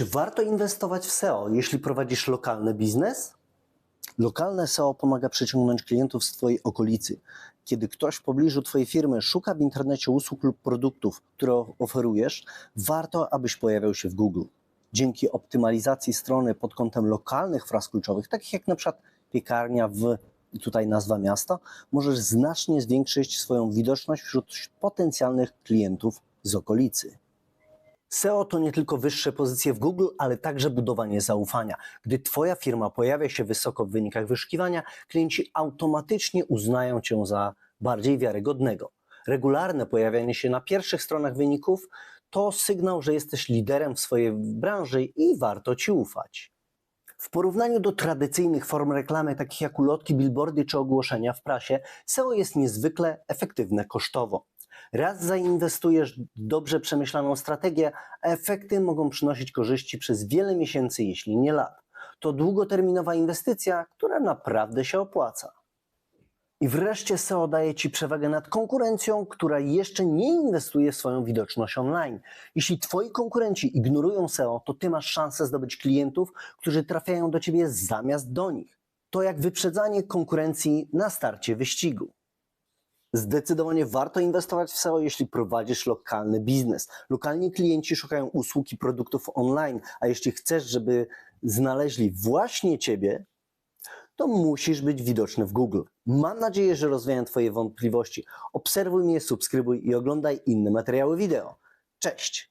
Czy warto inwestować w SEO, jeśli prowadzisz lokalny biznes? Lokalne SEO pomaga przyciągnąć klientów z Twojej okolicy. Kiedy ktoś w pobliżu Twojej firmy szuka w internecie usług lub produktów, które oferujesz, warto, abyś pojawiał się w Google. Dzięki optymalizacji strony pod kątem lokalnych fraz kluczowych, takich jak na przykład piekarnia w, tutaj nazwa miasta, możesz znacznie zwiększyć swoją widoczność wśród potencjalnych klientów z okolicy. SEO to nie tylko wyższe pozycje w Google, ale także budowanie zaufania. Gdy Twoja firma pojawia się wysoko w wynikach wyszukiwania, klienci automatycznie uznają Cię za bardziej wiarygodnego. Regularne pojawianie się na pierwszych stronach wyników to sygnał, że jesteś liderem w swojej branży i warto Ci ufać. W porównaniu do tradycyjnych form reklamy, takich jak ulotki, billboardy czy ogłoszenia w prasie, SEO jest niezwykle efektywne kosztowo. Raz zainwestujesz dobrze przemyślaną strategię, a efekty mogą przynosić korzyści przez wiele miesięcy, jeśli nie lat. To długoterminowa inwestycja, która naprawdę się opłaca. I wreszcie SEO daje Ci przewagę nad konkurencją, która jeszcze nie inwestuje w swoją widoczność online. Jeśli Twoi konkurenci ignorują SEO, to Ty masz szansę zdobyć klientów, którzy trafiają do Ciebie zamiast do nich. To jak wyprzedzanie konkurencji na starcie wyścigu. Zdecydowanie warto inwestować w SEO, jeśli prowadzisz lokalny biznes. Lokalni klienci szukają usług i produktów online, a jeśli chcesz, żeby znaleźli właśnie Ciebie, to musisz być widoczny w Google. Mam nadzieję, że rozwiałem Twoje wątpliwości. Obserwuj mnie, subskrybuj i oglądaj inne materiały wideo. Cześć!